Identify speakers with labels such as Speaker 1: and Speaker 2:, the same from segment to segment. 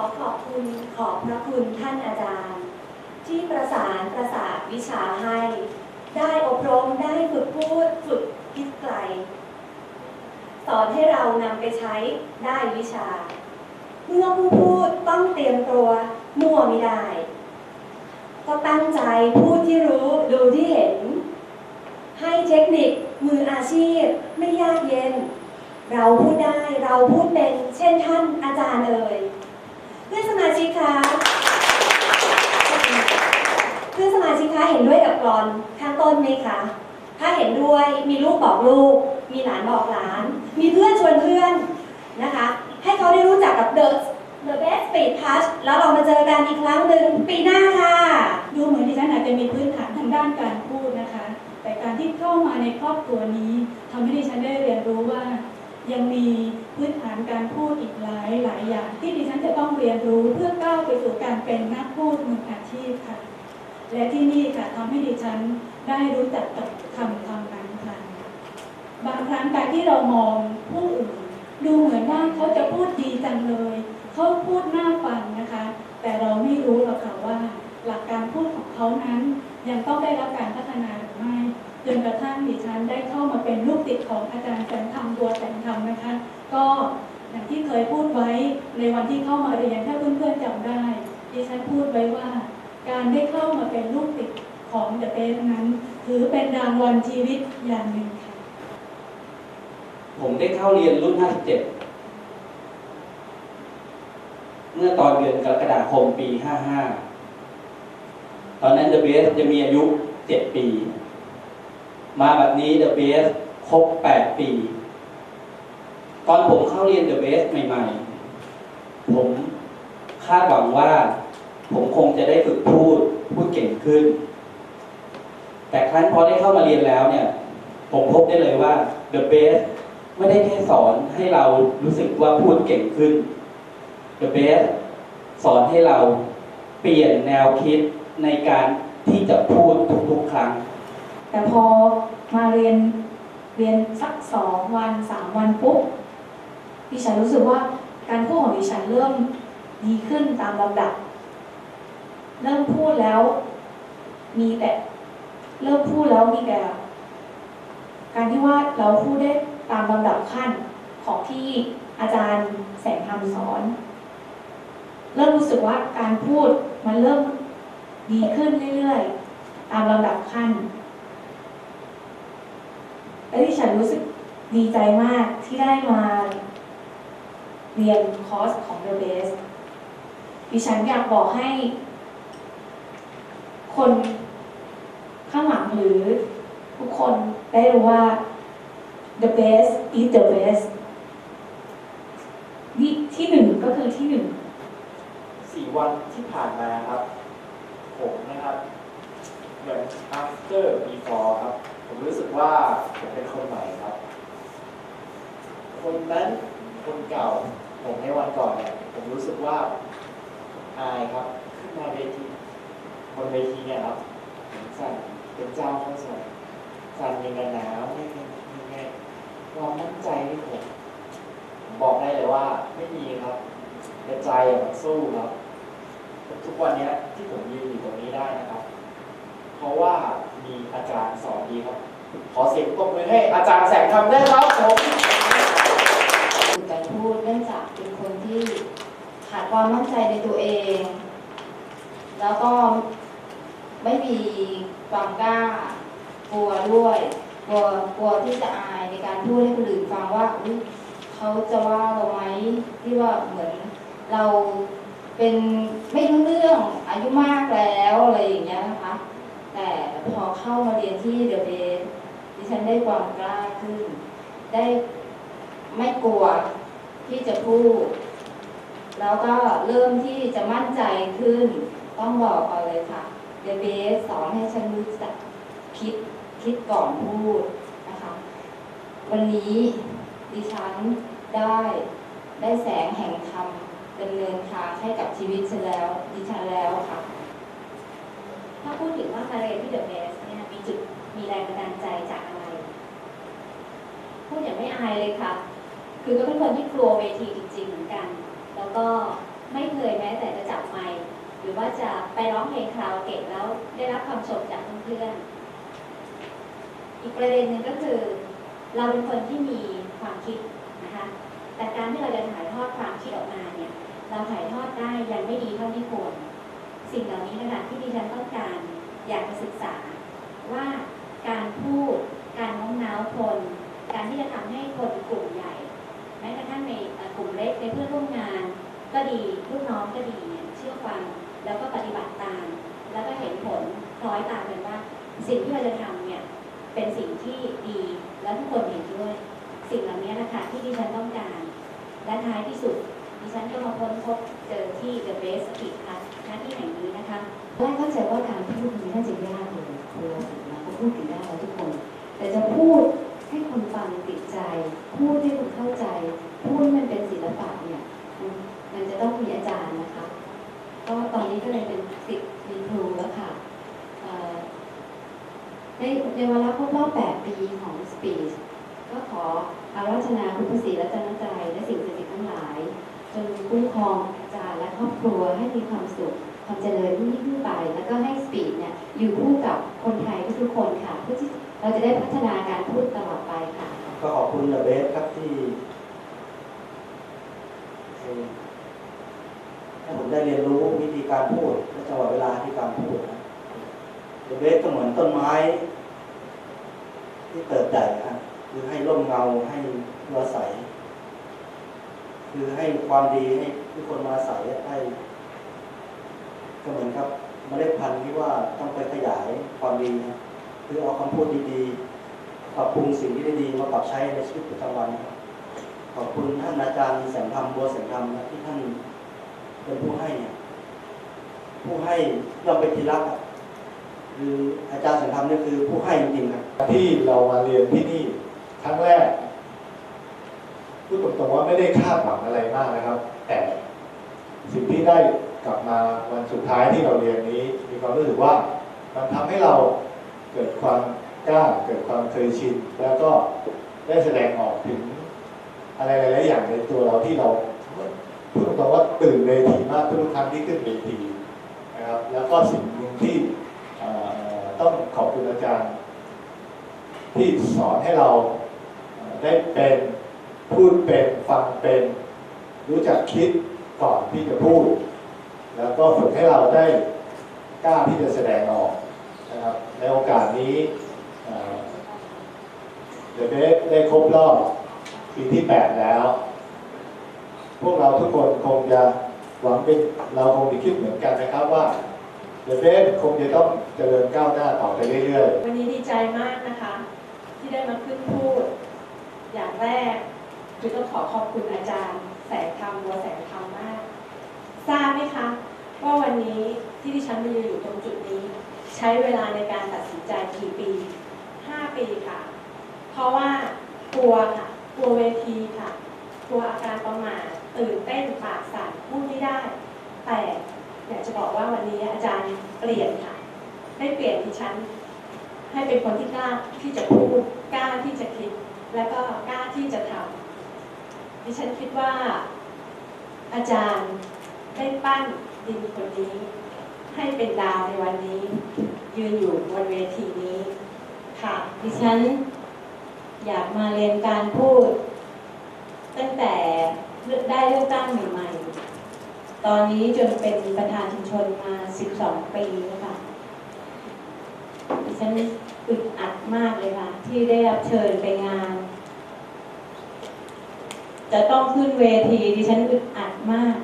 Speaker 1: อขอบคุณขอบพระคุณท่านอาจารย์ ที่ประสานประสาทวิชาให้ ได้อบรมได้ฝึกพูดฝึกคิดไกล สอนให้เรานำไปใช้ได้วิชา เมื่อผู้พูดต้องเตรียมตัวมั่วไม่ได้ ก็ตั้งใจพูดที่รู้ดูที่เห็น ให้เทคนิคมืออาชีพไม่ยากเย็นเราพูดได้เราพูดเป็นเช่นท่านอาจารย์เอ่ย เพื่อนสมาชิกคะเพื่อนสมาชิกคะเห็นด้วยกับกรอนข้างต้นไหมคะ ถ้าเห็นด้วยมีลูกบอกลูก มีหลานบอกหลาน มีเพื่อนชวนเพื่อนนะคะ ให้เขาได้รู้จักกับ The The Best Speed Touch แล้วเรามาเจอกันอีกครั้งหนึ่งปีหน้าค่ะ
Speaker 2: ดูเหมือนดิฉันอาจจะมีพื้นฐานทางด้านการพูดนะคะ แต่การที่เข้ามาในครอบครัวนี้ทำให้ดิฉันได้เรียนรู้ว่า ยังมีพื้นฐานการพูดอีกหลายหลายอย่าง ที่ดิฉันจะต้องเรียนรู้เพื่อก้าวไปสู่การเป็นนักพูดมืออาชีพค่ะ และที่นี่ค่ะทำให้ดิฉันได้รู้จักกับคำคำนั้นค่ะบางครั้งการที่เรามองผู้อื่นดูเหมือนว่าเขาจะพูดดีจังเลยเขาพูดน่าฟังนะคะ แต่เราไม่รู้หรอกค่ะว่า หลักการพูดของเขานั้นยังต้องได้รับการพัฒนา จนกระทั่งดิฉันได้เข้ามาเป็นลูกติดของอาจารย์แสงธรรมบัวแสงธรรมนะคะ ก็อย่างที่เคยพูดไว้ในวันที่เข้ามาเรียนถ้าเพื่อนๆจำได้ ดิฉันพูดไว้ว่า การได้เข้ามาเป็นลูกติดของเดอะเบสนั้น ถือเป็นรางวัลชีวิตอย่างหนึ่งค่ะ
Speaker 3: ผมได้เข้าเรียนรุ่น 57 เมื่อตอนเดือนกรกฎาคมปี 55 ตอนนั้นเดอะเบสจะมีอายุ 7 ปี มาแบบนี้เดอะเบสครบ8ปี ตอนผมเข้าเรียนเดอะเบสใหม่ ๆ ผมคาดหวังว่า ผมคงจะได้ฝึกพูดพูดเก่งขึ้น แต่ครั้นพอได้เข้ามาเรียนแล้วเนี่ย ผมพบได้เลยว่า The Best ไม่ได้แค่สอนให้เรารู้สึกว่าพูดเก่งขึ้น The Best สอนให้เราเปลี่ยนแนวคิดในการที่จะพูดทุกๆครั้ง
Speaker 2: แต่พอมาเรียนเรียนสักสองวันสามวันปุ๊บดิฉันรู้สึกว่าการพูดของดิฉันเริ่มดีขึ้นตามลำดับ เริ่มพูดแล้วมีแต่เริ่มพูดแล้วมีแต่การที่ว่าเราพูดได้ตามลำดับขั้นของที่อาจารย์แสงธรรมสอน เริ่มรู้สึกว่าการพูดมันเริ่มดีขึ้นเรื่อยๆ ตามลำดับขั้น และที่ฉันรู้สึกดีใจมากที่ได้มาเรียนคอร์สของ The Best ดิฉันอยากบอกให้ คนข้างหลังหรือทุกคนได้รู้ว่า the best is the best ที่ที่หนึ่งก็คือที่หนึ่ง
Speaker 4: สี่วันที่ผ่านมาครับ ผมนะครับ เหมือน after before ครับ ผมรู้สึกว่าผมเป็นคนใหม่ครับ คนนั้นคนเก่า ผมในวันก่อนเนี่ยผมรู้สึกว่าอายครับขึ้นมาเวทีบนเวทีเนี่ยครับผมสั่นเป็นเจ้าข้อสอบสั่นยังไงหนาวไม่ยังไงความมั่นใจที่ผมบอกได้เลยว่าไม่มีครับแต่ใจอะมันสู้ครับ ทุกวันนี้ที่ผมยืนอยู่ตรงนี้ได้นะครับ ราะว่ามีอาจารย์สอนดีครับ ขอเสียงปรบมือให้อาจารย์แสงทำได้ครับผม
Speaker 5: การพูดเนื่องจากเป็นคนที่ขาดความมั่นใจในตัวเอง แล้วก็ไม่มีความกล้ากลัวด้วยกลัวกลัวที่จะอายในการพูดให้คนอื่นฟังว่าเขาจะว่าเราไหมที่ว่าเหมือนเราเป็นไม่รู้เรื่องอายุมากแล้วอะไรอย่างเงี้ยนะคะ แต่พอเข้ามาเรียนที่เดอะเบสดิฉันได้ความกล้าขึ้น ได้ไม่กลัวที่จะพูด แล้วก็เริ่มที่จะมั่นใจขึ้น ต้องบอกเอาเลยค่ะเดเบสสอนให้ฉันรู้จักคิดคิดก่อนพูดนะคะ วันนี้ดิฉันได้ได้แสงแห่งธรรมดำเนินทางให้กับชีวิตฉันแล้วดิฉันแล้วค่ะ
Speaker 1: ถ้าพูดถึงว่ามาเรียนที่เดอะเบสเนี่ยมีจุดมีแรงบันดาลใจจากอะไร พูดอย่างไม่อายเลยค่ะ คือก็เป็นคนที่กลัวเวทีจริง ๆ เหมือนกัน แล้วก็
Speaker 6: ไม่เคยแม้แต่จะจับไมค์หรือว่าจะไปร้องเพลงคาราโอเกะแล้วได้รับความชมจากเพื่อนๆอีกประเด็นหนึ่งก็คือ เราเป็นคนที่มีความคิดนะคะ แต่การที่เราจะถ่ายทอดความคิดออกมาเนี่ย เราถ่ายทอดได้ยังไม่ดีเท่าที่ควร สิ่งเหล่านี้นะคะที่ดิฉันต้องการอยากจะศึกษาว่าการพูด การโน้มน้าวคน การที่จะทำให้คนกลุ่มใหญ่ แม้กระทั่งในกลุ่มเล็กในเพื่อนร่วมงาน ก็ดีลูกน้องก็ดีเชื่อฟังแล้วก็ปฏิบัติตาม แล้วก็เห็นผลคล้อยตามกันว่า สิ่งที่เราจะทำเนี่ยเป็นสิ่งที่ดีและทุกคนเห็นด้วย สิ่งเหล่านี้นะคะที่ดิฉันต้องการ และท้ายที่สุดดิฉันก็มาค้นพบเจอที่ The Best Speak Class าที่แห่งนี้นะคะ
Speaker 7: แรกเข้าใจว่าการพูดมันน่าจะยากเลยครูถึงนะก็พูดถึงได้แล้วทุกคน แต่จะพูดให้คนฟังติดใจ พูดให้คนเข้าใจ พูดมันเป็นศิลปะเนี่ยมันจะต้องมีอาจารย์นะคะ ก็ตอนนี้ก็เลยเป็นสิทธิ์มีครูแล้วค่ะในในวาระครบรอบ8ปีของ Speech ก็ขออาราธนาคุณพระศรีรัตนตรัยและสิ่งศักดิ์สิทธิ์ทั้งหลาย จงคุ้มครองอาจารย์และครอบครัวให้มีความสุขความเจริญยิ่งขึ้นไป แล้วก็ให้สปีดเนี่ยอยู่คู่กับคนไทยทุกๆคนค่ะเพื่อที่เราจะได้พัฒนาการพูดตลอดไปค่ะ
Speaker 8: ก็ขอบคุณเดอะเบสครับที่ให้ผมได้เรียนรู้วิธีการพูดและจังหวะเวลาที่การพูดนะเดอะเบสก็เหมือนต้นไม้ ที่เติบใหญ่นะคือให้ร่มเงาให้อยู่อาศัย คือให้ความดีให้ทุกคนมาอาศัยให้ก็เหมือนครับเมล็ดพันธุ์ที่ว่าต้องไปขยายความดีนะคือเอาคำพูดดีๆปรับปรุงสิ่งที่ด้ดีมาปรับใช้ในชีวิตประจำวันนะครับขอบคุณท่านอาจารย์แสงธรรมบัวแสงธรรมนะที่ท่านเป็นผู้ให้เนี่ยผู้ให้ย่อมเป็นที่รักคืออาจารย์แสงธรรมนี่คือผู้ให้จริงๆครับ
Speaker 9: ที่เรามาเรียนที่นี่ครั้งแรก พูดตรงๆว่าไม่ได้คาดหวังอะไรมากนะครับ แต่สิ่งที่ได้กลับมาวันสุดท้ายที่เราเรียนนี้ มีความรู้สึกว่ามันทำให้เราเกิดความกล้าเกิดความเคยชิน แล้วก็ได้แสดงออกถึงอะไรหลายๆอย่างในตัวเราที่เราพูดตรงๆว่าตื่นเวทีมากทุกครั้งที่ขึ้นเวทีนะครับ แล้วก็สิ่งหนึ่งที่ต้องขอบคุณอาจารย์ ที่สอนให้เราได้เป็น พูดเป็นฟังเป็น รู้จักคิดก่อนที่จะพูด แล้วก็ฝึกให้เราได้กล้าที่จะแสดงออกนะครับ ในโอกาสนี้เดเบสได้ครบรอบปีที่ 8 แล้ว พวกเราทุกคนคงจะหวังเป็นเราคงจะคิดเหมือนกันนะครับว่าเดเบสคงจะต้องเจริญก้าวหน้าต่อไปเรื่อยๆ
Speaker 10: วันนี้ดีใจมากนะคะ ที่ได้มาขึ้นพูดอย่างแรก คือต้องขอขอบคุณอาจารย์แสงธรรมบัวแสงธรรมมาก ทราบไหมคะ ว่าวันนี้ที่ดิฉันมายืนอยู่ตรงจุดนี้ ใช้เวลาในการตัดสินใจกี่ปี 5 ปีค่ะ เพราะว่ากลัวค่ะกลัวเวทีค่ะกลัวอาการประมาทตื่นเต้นปากสั่นพูดไม่ได้ แต่อยากจะบอกว่าวันนี้อาจารย์เปลี่ยนค่ะ ได้เปลี่ยนดิฉัน ให้เป็นคนที่กล้าที่จะพูดกล้าที่จะคิด แล้วก็กล้าที่จะทำ ดิฉันคิดว่า อาจารย์ได้ปั้นดินคนนี้ ให้เป็นดาวในวันนี้ ยืนอยู่บนเวทีนี้ ค่ะ ดิฉันอยากมาเรียนการพูด ตั้งแต่ได้เลือกตั้งใหม่ๆ ตอนนี้จนเป็นประธานชุมชนมา 12 ปีแล้วค่ะดิฉันอึดอัดมากเลยค่ะ ที่ได้รับเชิญไปงาน จะต้องขึ้นเวทีดิฉันอึดอัดมาก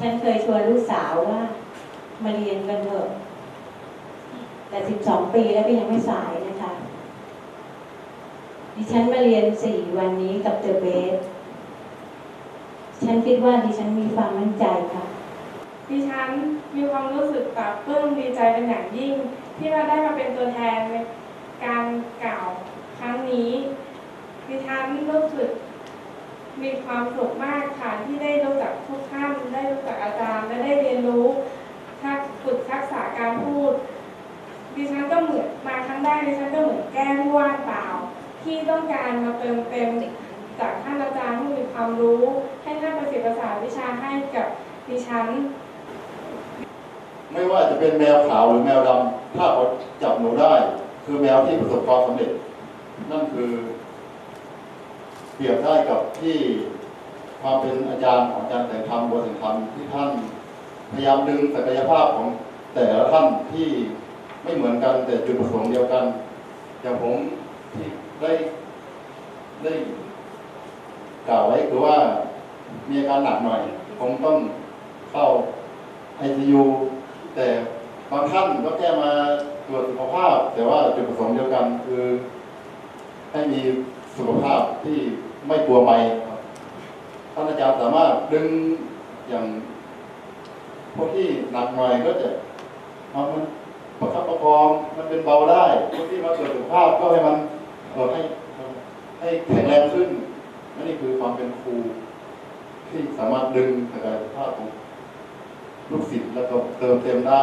Speaker 10: ฉันเคยชวนลูกสาวว่า มาเรียนกันเถอะ แต่12ปีแล้วก็ยังไม่สายนะคะ ดิฉันมาเรียน4วันนี้กับเดอะเบสฉันคิดว่าดิฉันมีความมั่นใจค่ะ
Speaker 11: ดิฉันมีความรู้สึกปลาบปลื้มดีใจเป็นอย่างยิ่ง ที่เราได้มาเป็นตัวแทนในการกล่าวครั้งนี้ดิฉันรู้สึก มีความสุขมากค่ะที่ได้รู้จักทุกท่านได้รู้จักอาจารย์และได้เรียนรู้ทักฝึกทักษะการพูด ดิฉันก็เหมือนมาครั้งแรกดิฉันก็เหมือนแก้ที่ว่างเปล่า ที่ต้องการมาเติมเต็มจากท่านอาจารย์ผู้มีความรู้ ให้ท่านประสิทธิ์ประสานวิชาให้กับดิฉัน
Speaker 12: ไม่ว่าจะเป็นแมวขาวหรือแมวดำถ้าเขาจับหนูได้ คือแมวที่ประสบความสำเร็จ นั่นคือ เปรียบได้กับที่ความเป็นอาจารย์ของอาจารย์แต่งธรรมบัวแต่งธรรมที่ท่านพยายามดึงศักยภาพของแต่ละท่านที่ไม่เหมือนกันแต่จุดประสงค์เดียวกัน อย่างผมที่ได้ได้กล่าวไว้คือว่ามีอาการหนักหน่อยผมต้องเข้าไอซียูแต่บางท่านก็แค่มาตรวจสุขภาพ แต่ว่าจุดประสงค์เดียวกันคือให้มี สุขภาพที่ไม่กลัวไปครับท่านอาจารย์สามารถดึงอย่างพวกที่หนักหน่อยก็จะมันประคับประคองมันเป็นเบาได้พวกที่มาตรวจสุขภาพก็ให้มันเออให้ให้แข็งแรงขึ้นนั่นนี่คือความเป็นครู ที่สามารถดึงศักยภาพของลูกศิษย์แล้วก็เติมเต็มได้